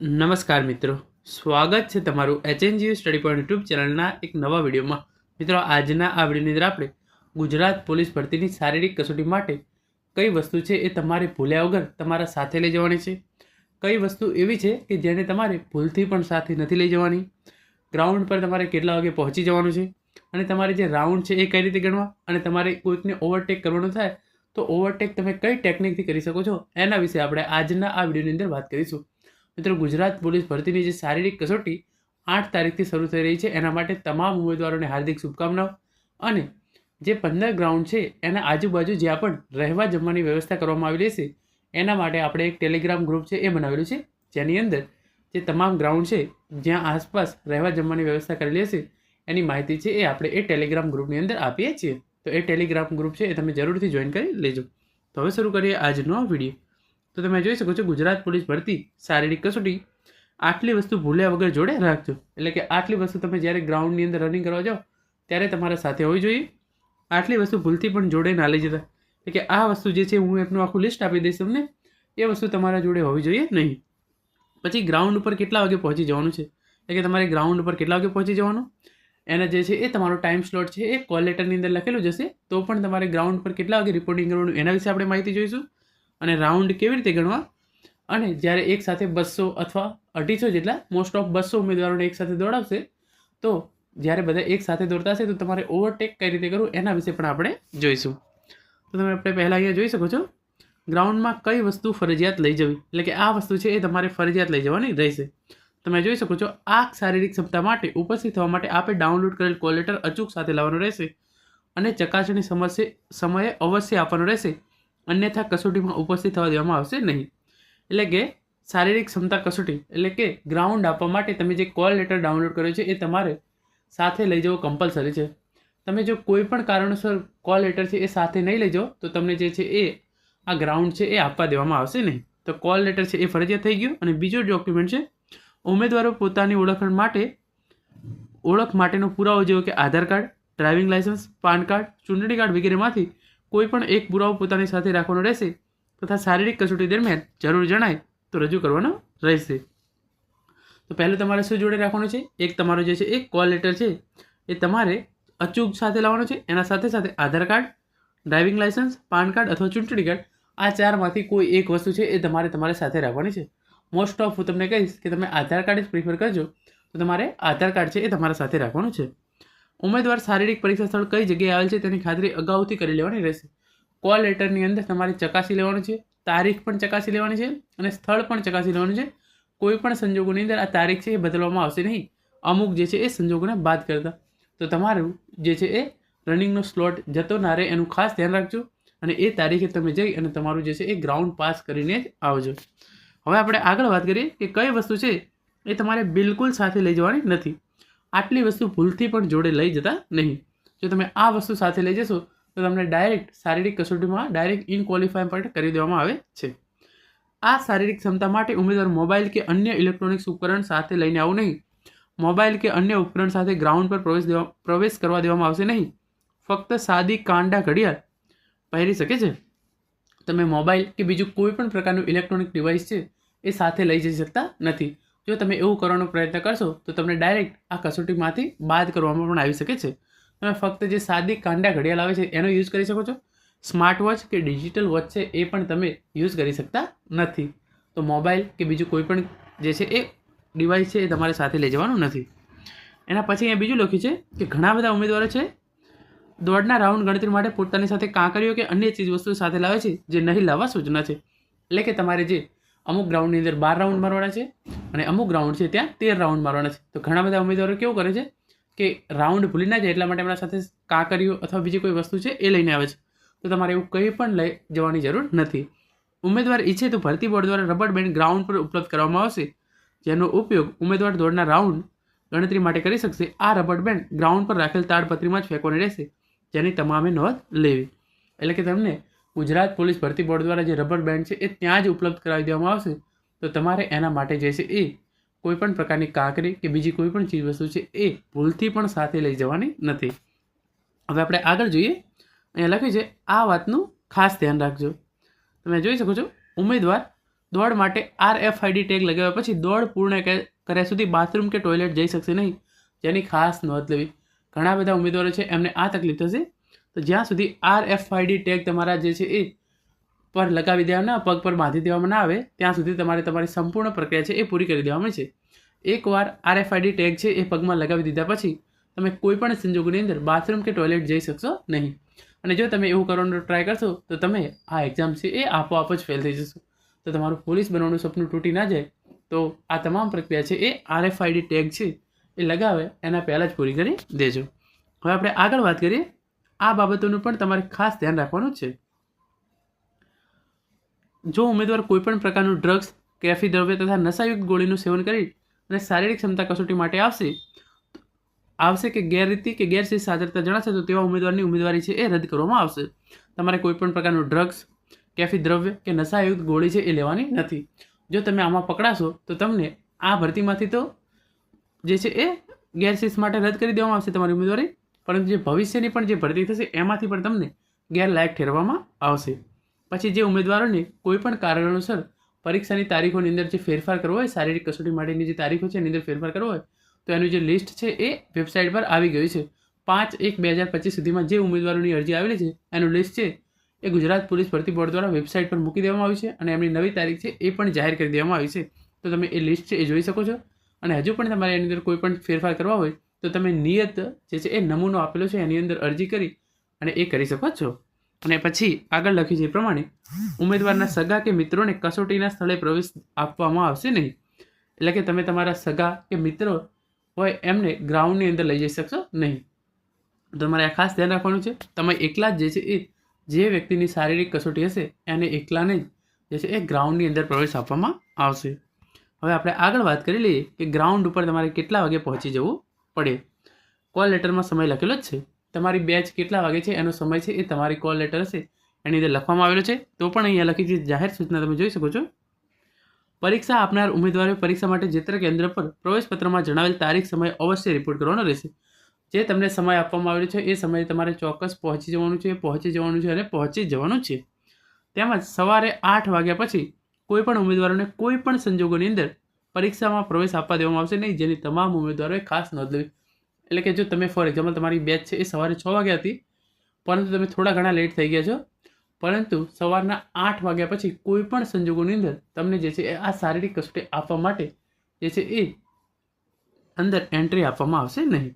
નમસ્કાર મિત્રો. સ્વાગત છે તમારું એચએનજીયુ સ્ટડી પોઈન્ટ યુટ્યુબ ચેનલના એક નવા વિડીયોમાં. મિત્રો, આજના આ વિડીયોની અંદર આપણે ગુજરાત પોલીસ ભરતીની શારીરિક કસોટી માટે કઈ વસ્તુ છે એ તમારે ભૂલ્યા વગર તમારા સાથે લઈ જવાની છે? કઈ વસ્તુ એવી છે કે જેને તમારે ભૂલથી પણ સાથે નથી લઈ જવાની? ગ્રાઉન્ડ પર તમારે કેટલા વાગે પહોંચી જવાનું છે? અને તમારે જે રાઉન્ડ છે એ કઈ રીતે ગણવા? અને તમારે કોઈકને ઓવરટેક કરવાનું થાય, તો ઓવરટેક તમે કઈ ટેકનિકથી કરી શકો છો? એના વિશે આપણે આજના આ વિડીયોની અંદર વાત કરીશું. મિત્રો ગુજરાત પોલીસ ભરતીની જે શારીરિક કસોટી આઠ તારીખથી શરૂ થઈ રહી છે, એના માટે તમામ ઉમેદવારોને હાર્દિક શુભકામનાઓ અને જે પંદર ગ્રાઉન્ડ છે, એના આજુબાજુ જ્યાં પણ રહેવા જમવાની વ્યવસ્થા કરવામાં આવેલી છે એના માટે આપણે એક ટેલિગ્રામ ગ્રુપ છે, એ બનાવેલું છે, જેની અંદર જે તમામ ગ્રાઉન્ડ છે, જ્યાં આસપાસ રહેવા જમવાની વ્યવસ્થા કરેલી હશે, એની માહિતી છે, એ આપણે એ ટેલિગ્રામ ગ્રુપની અંદર આપીએ છીએ. તો એ ટેલિગ્રામ ગ્રુપ છે, એ તમે જરૂરથી જોઈન કરી લેજો. તો હવે શરૂ કરીએ આજનો વીડિયો. તો તમે જોઈ શકો છો ગુજરાત પોલીસ ભરતી શારીરિક કસોટી આટલી વસ્તુ ભૂલ્યા વગર જોડે રાખજો. એટલે કે આટલી વસ્તુ તમે જ્યારે ગ્રાઉન્ડની અંદર રનિંગ કરવા જાઓ, ત્યારે તમારા સાથે હોવી જોઈએ. આટલી વસ્તુ ભૂલથી પણ જોડે ના લઈ જતા. એટલે કે આ વસ્તુ જે છે હું એમનું આખું લિસ્ટ આપી દઈશ તમને, એ વસ્તુ તમારા જોડે હોવી જોઈએ નહીં. પછી ગ્રાઉન્ડ ઉપર કેટલા વાગે પહોંચી જવાનું છે? એટલે કે તમારે ગ્રાઉન્ડ ઉપર કેટલા વાગે પહોંચી જવાનું? એના જે છે એ તમારો ટાઈમ સ્લોટ છે એ કોલ લેટરની અંદર લખેલું જશે તો પણ તમારે ગ્રાઉન્ડ પર કેટલા વાગે રિપોર્ટિંગ કરવાનું એના વિશે આપણે માહિતી જોઈશું. અને રાઉન્ડ કેવી રીતે ગણવા? અને જ્યારે એક સાથે બસો અથવા અઢીસો જેટલા મોસ્ટ ઓફ બસો ઉમેદવારોને એક સાથે દોડાવશે, તો જ્યારે બધા એક સાથે દોડતા હશે, તો તમારે ઓવરટેક કઈ રીતે કરવું એના વિશે પણ આપણે જોઈશું. તો તમે આપણે પહેલાં અહીંયા જોઈ શકો છો ગ્રાઉન્ડમાં કઈ વસ્તુ ફરજિયાત લઈ જવી? એટલે કે આ વસ્તુ છે એ તમારે ફરજિયાત લઈ જવાની રહેશે. તમે જોઈ શકો છો આ શારીરિક ક્ષમતા માટે ઉપસ્થિત થવા માટે આપણે ડાઉનલોડ કરેલ કોલેટર અચૂક સાથે લાવવાનું રહેશે અને ચકાસણી સમસ્યા સમયે અવશ્ય આપવાનો રહેશે. અન્યથા કસોટીમાં ઉપસ્થિત થવા દેવામાં આવશે નહીં. એટલે કે શારીરિક ક્ષમતા કસોટી, એટલે કે ગ્રાઉન્ડ આપવા માટે તમે જે કોલ લેટર ડાઉનલોડ કર્યો છે એ તમારે સાથે લઈ જવો કમ્પલસરી છે. તમે જો કોઈ પણ કારણોસર કોલ લેટર છે એ સાથે નહીં લઈ જાઓ તો તમને જે છે એ આ ગ્રાઉન્ડ છે એ આપવા દેવામાં આવશે નહીં. તો કોલ લેટર છે એ ફરજિયાત થઈ ગયું અને બીજો ડોક્યુમેન્ટ છે, ઉમેદવારો પોતાની ઓળખણ માટે, ઓળખ માટેનો પુરાવો જેવો કે Aadhaar card driving licence PAN card, ચૂંટણી કાર્ડ વગેરેમાંથી કોઈ પણ એક પુરાવો પોતાની સાથે રાખવાનો રહેશે તથા શારીરિક કસોટી દરમિયાન જરૂર જણાય તો રજૂ કરવાનો રહેશે. તો પહેલું તમારે શું જોડે રાખવાનું છે? એક તમારો જે છે એક કોલ લેટર છે. એ તમારે અચૂક સાથે લાવવાનો છે. એના સાથે સાથે Aadhaar card, driving licence, PAN card અથવા ચૂંટણી કાર્ડ આ ચારમાંથી કોઈ એક વસ્તુ છે એ તમારે તમારી સાથે રાખવાની છે. મોસ્ટ ઓફ હું તમને કહીશ કે તમે આધાર કાર્ડ જ પ્રિફર કરજો. તો તમારે આધાર કાર્ડ છે એ તમારા સાથે રાખવાનું છે. ઉમેદવાર શારીરિક પરીક્ષા સ્થળ કઈ જગ્યાએ આવેલ છે તેની ખાતરી અગાઉથી કરી લેવાની રહેશે. કોલ લેટરની અંદર તમારે ચકાસી લેવાનું છે, તારીખ પણ ચકાસી લેવાની છે અને સ્થળ પણ ચકાસી લેવાનું છે. કોઈ પણ સંજોગોની અંદર આ તારીખ છે એ બદલવામાં આવશે નહીં. અમુક જે છે એ સંજોગોને બાદ કરતા. તો તમારું જે છે એ રનિંગનો સ્લોટ જતો ના રહે એનું ખાસ ધ્યાન રાખજો અને એ તારીખે તમે જઈ અને તમારું જે છે એ ગ્રાઉન્ડ પાસ કરીને જ આવજો. હવે આપણે આગળ વાત કરીએ કે કઈ વસ્તુ છે એ તમારે બિલકુલ સાથે લઈ જવાની નથી. આટલી વસ્તુ ભૂલથી પણ જોડે લઈ જતા નહીં. જો તમે આ વસ્તુ સાથે લઈ જશો, તો તમને ડાયરેક્ટ શારીરિક કસોટીમાં ડાયરેક્ટ ઇન ક્વોલિફાય પણ કરી દેવામાં આવે છે. આ શારીરિક ક્ષમતા માટે ઉમેદવાર મોબાઈલ કે અન્ય ઇલેક્ટ્રોનિક્સ ઉપકરણ સાથે લઈને આવું નહીં. મોબાઈલ કે અન્ય ઉપકરણ સાથે ગ્રાઉન્ડ પર પ્રવેશ દેવા, પ્રવેશ કરવા દેવામાં આવશે નહીં. ફક્ત સાદી કાંડા ઘડિયાળ પહેરી શકે છે. તમે મોબાઈલ કે બીજું કોઈ પણ પ્રકારનું ઇલેક્ટ્રોનિક ડિવાઇસ છે, એ સાથે લઈ જઈ શકતા નથી. જો તમે એવું કરવાનો પ્રયત્ન કરશો, તો તમને ડાયરેક્ટ આ કસોટીમાંથી બાદ કરવામાં પણ આવી શકે છે. તમે ફક્ત જે સાદી કાંડા ઘડિયાળ આવે છે, એનો યુઝ કરી શકો છો. સ્માર્ટ વોચ કે ડિજિટલ વોચ છે, એ પણ તમે યુઝ કરી શકતા નથી. તો મોબાઈલ કે બીજું કોઈ પણ જે છે, એ ડિવાઇસ છે, એ તમારે સાથે લઈ જવાનું નથી. એના પછી અહીંયા બીજું લખ્યું છે કે ઘણા બધા ઉમેદવારો છે, દોડના રાઉન્ડ ગણતરી માટે પોતાની સાથે કાંકરીઓ કે અન્ય ચીજ વસ્તુઓ સાથે લાવે છે, જે નહીં લાવવા સૂચના છે. એટલે કે તમારે જે અમુક ગ્રાઉન્ડની અંદર બાર રાઉન્ડ મારવાના છે અને અમુક ગ્રાઉન્ડ છે ત્યાં તેર રાઉન્ડ મારવાના છે. તો ઘણા બધા ઉમેદવારો કેવું કરે છે કે રાઉન્ડ ભૂલી ના જાય એટલા માટે એમના સાથે કાકરીઓ અથવા બીજી કોઈ વસ્તુ છે એ લઈને આવે છે. તો તમારે એવું કંઈ પણ લઈ જવાની જરૂર નથી. ઉમેદવાર ઈચ્છે તો ભરતી બોર્ડ દ્વારા રબર બેન્ડ ગ્રાઉન્ડ પર ઉપલબ્ધ કરવામાં આવશે. જેનો ઉપયોગ ઉમેદવાર દોડના રાઉન્ડ ગણતરી માટે કરી શકશે. આ રબર બેન્ડ ગ્રાઉન્ડ પર રાખેલ તાડપત્રીમાં જ ફેંકવાની રહેશે. જેની તમામે નોંધ લેવી. એટલે કે તમને ગુજરાત પોલીસ ભરતી બોર્ડ દ્વારા જે રબર બેન્ડ છે, એ ત્યાં જ ઉપલબ્ધ કરાવી દેવામાં આવશે. તો તમારે એના માટે જે છે એ કોઈપણ પ્રકારની કાંકરી કે બીજી કોઈ પણ ચીજ વસ્તુ છે, એ ભૂલથી પણ સાથે લઈ જવાની નથી. હવે આપણે આગળ જોઈએ. અહીંયા લખ્યું છે, આ વાતનું ખાસ ધ્યાન રાખજો. તમે જોઈ શકો છો, ઉમેદવાર દોડ માટે આર એફ આઈડી ટેગ લગાવ્યા પછી દોડ પૂર્ણ કર્યા સુધી બાથરૂમ કે ટોયલેટ જઈ શકશે નહીં. જેની ખાસ નોંધ લેવી. ઘણા બધા ઉમેદવારો છે, એમને આ તકલીફ થશે. તો જ્યાં સુધી આર એફ આઈડી ટેગ તમારા જે છે એ પર લગાવી દેવાના, પગ પર બાંધી દેવામાં ના આવે, ત્યાં સુધી તમારે તમારી સંપૂર્ણ પ્રક્રિયા છે એ પૂરી કરી દેવામાં છે. એકવાર આર એફ આઈડી ટેગ છે એ પગમાં લગાવી દીધા પછી, તમે કોઈ પણ સંજોગોની અંદર બાથરૂમ કે ટોયલેટ જઈ શકશો નહીં. અને જો તમે એવું કરવાનો ટ્રાય કરશો, તો તમે આ એક્ઝામ છે એ આપોઆપ જ ફેલ થઈ જશો. તો તમારું પોલીસ બનવાનું સપનું તૂટી ના જાય, તો આ તમામ પ્રક્રિયા છે એ આરએફઆઈડી ટેગ છે એ લગાવે, એના પહેલાં જ પૂરી કરી દેજો. હવે આપણે આગળ વાત કરીએ આ બાબતોનું પણ તમારે ખાસ ધ્યાન રાખવાનું છે. જો ઉમેદવાર કોઈપણ પ્રકારનું ડ્રગ્સ કેફી દ્રવ્ય તથા નશાયુક્ત ગોળીનું સેવન કરી અને શારીરિક ક્ષમતા કસોટી માટે આવશે આવશે કે ગેરરીતિ કે ગેરશિસ્ત સાજરતા જણાશે, તો તેવા ઉમેદવારની ઉમેદવારી છે એ રદ કરવામાં આવશે. તમારે કોઈપણ પ્રકારનું ડ્રગ્સ કેફી દ્રવ્ય કે નશાયુક્ત ગોળી છે એ લેવાની નથી. જો તમે આમાં પકડાશો, તો તમને આ ભરતીમાંથી તો જે છે એ ગેરશિસ્ત માટે રદ કરી દેવામાં આવશે તમારી ઉમેદવારી. પરંતુ જે ભવિષ્યની પણ જે ભરતી થશે, એમાંથી પણ તમને ગેરલાયક ઠેરવામાં આવશે. પછી જે ઉમેદવારોને કોઈપણ કારણોસર પરીક્ષાની તારીખોની અંદર જે ફેરફાર કરવો હોય, શારીરિક કસોટી માટેની જે તારીખો છે એની અંદર ફેરફાર કરવો હોય, તો એનું જે લિસ્ટ છે એ વેબસાઇટ પર આવી ગયું છે. પાંચ એક બે હજાર પચીસ સુધીમાં જે ઉમેદવારોની અરજી આવેલી છે, એનું લિસ્ટ છે એ ગુજરાત પોલીસ ભરતી બોર્ડ દ્વારા વેબસાઇટ પર મૂકી દેવામાં આવી છે અને એમની નવી તારીખ છે એ પણ જાહેર કરી દેવામાં આવી છે. તો તમે એ લિસ્ટ છે એ જોઈ શકો છો. અને હજુ પણ તમારે એની અંદર કોઈ પણ ફેરફાર કરવા હોય તો તમે નિયત જે છે એ નમૂનો આપેલો છે, એની અંદર અરજી કરી અને એ કરી શકો છો. અને પછી આગળ લખ્યું છે પ્રમાણે, ઉમેદવારના સગા કે મિત્રોને કસોટીના સ્થળે પ્રવેશ આપવામાં આવશે નહીં. એટલે કે તમે તમારા સગા કે મિત્રો હોય એમને ગ્રાઉન્ડની અંદર લઈ જઈ શકશો નહીં. તમારે આ ખાસ ધ્યાન રાખવાનું છે, તમે એકલા જ જે છે એ, જે વ્યક્તિની શારીરિક કસોટી હશે, એને એકલાને જ જે છે એ ગ્રાઉન્ડની અંદર પ્રવેશ આપવામાં આવશે. હવે આપણે આગળ વાત કરી લઈએ કે ગ્રાઉન્ડ ઉપર તમારે કેટલા વાગે પહોંચી જવું પડે. કોલ લેટરમાં સમય લખેલો જ છે. તમારી બેચ કેટલા વાગે છે, એનો સમય છે, એ તમારી કોલ લેટર હશે. એની અંદર લખવામાં આવેલો છે, તો પણ અહીંયા લખી છે, જાહેર સૂચના તમે જોઈ શકો છો. પરીક્ષા આપનાર ઉમેદવારોએ પરીક્ષા માટે જેત્ર કેન્દ્ર પર પ્રવેશપત્રમાં જણાવેલ તારીખ, સમય અવશ્ય રિપોર્ટ કરવાનો રહેશે. જે તમને સમય આપવામાં આવેલો છે, એ સમયે તમારે ચોક્કસ પહોંચી જવાનું છે, પહોંચી જવાનું છે અને પહોંચી જવાનું છે. તેમજ સવારે આઠ વાગ્યા પછી કોઈપણ ઉમેદવારોને કોઈપણ સંજોગોની અંદર પરીક્ષામાં પ્રવેશ આપવા દેવામાં આવશે નહીં, જેની તમામ ઉમેદવારોએ ખાસ નોંધ લેવી. એટલે કે જો તમે ફોર એક્ઝામ્પલ તમારી બેચ છે એ સવારે છ વાગ્યા હતી, પરંતુ તમે થોડા ઘણા લેટ થઈ ગયા છો, પરંતુ સવારના આઠ વાગ્યા પછી કોઈ પણ સંજોગોની અંદર તમને જે છે એ આ શારીરિક કસોટી આપવા માટે જે છે એ અંદર એન્ટ્રી આપવામાં આવશે નહીં.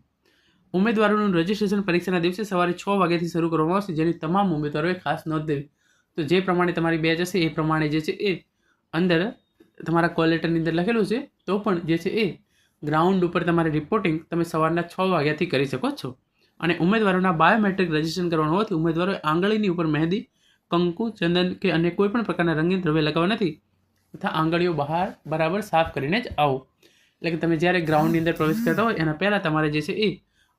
ઉમેદવારોનું રજિસ્ટ્રેશન પરીક્ષાના દિવસે સવારે છ વાગ્યાથી શરૂ કરવામાં આવશે, જેની તમામ ઉમેદવારોએ ખાસ નોંધ લેવી. તો જે પ્રમાણે તમારી બેચ હશે એ પ્રમાણે જે છે એ અંદર તમારા કોલ લેટરની અંદર લખેલું છે, તો પણ જે છે એ ગ્રાઉન્ડ ઉપર તમારે રિપોર્ટિંગ તમે સવારના છ વાગ્યાથી કરી શકો છો. અને ઉમેદવારોના બાયોમેટ્રિક રજિસ્ટ્રેશન કરવાનું હોવાથી ઉમેદવારોએ આંગળીની ઉપર મહેંદી, કંકુ, ચંદન કે અન્ય કોઈપણ પ્રકારના રંગીન દ્રવ્ય લગાવવા નથી તથા આંગળીઓ બહાર બરાબર સાફ કરીને જ આવો. એટલે કે તમે જ્યારે ગ્રાઉન્ડની અંદર પ્રવેશ કરતા હોય, એના પહેલાં તમારે જે છે એ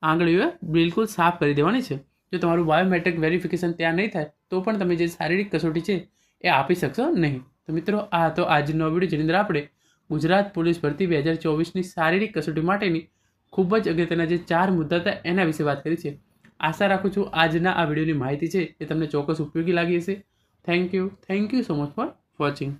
આંગળીઓ બિલકુલ સાફ કરી દેવાની છે. જો તમારું બાયોમેટ્રિક વેરિફિકેશન ત્યાં નહીં થાય, તો પણ તમે જે શારીરિક કસોટી છે, એ આપી શકશો નહીં. તો મિત્રો, આ હતો આજનો વીડિયો જેની અંદર આપણે ગુજરાત પોલીસ ભરતી બે હજાર ચોવીસની શારીરિક કસોટી માટેની ખૂબ જ અગત્યના જે ચાર મુદ્દા હતા એના વિશે વાત કરી છે. આશા રાખું છું આજના આ વિડીયોની માહિતી છે એ તમને ચોક્કસ ઉપયોગી લાગી હશે. Thank you thank you so much for watching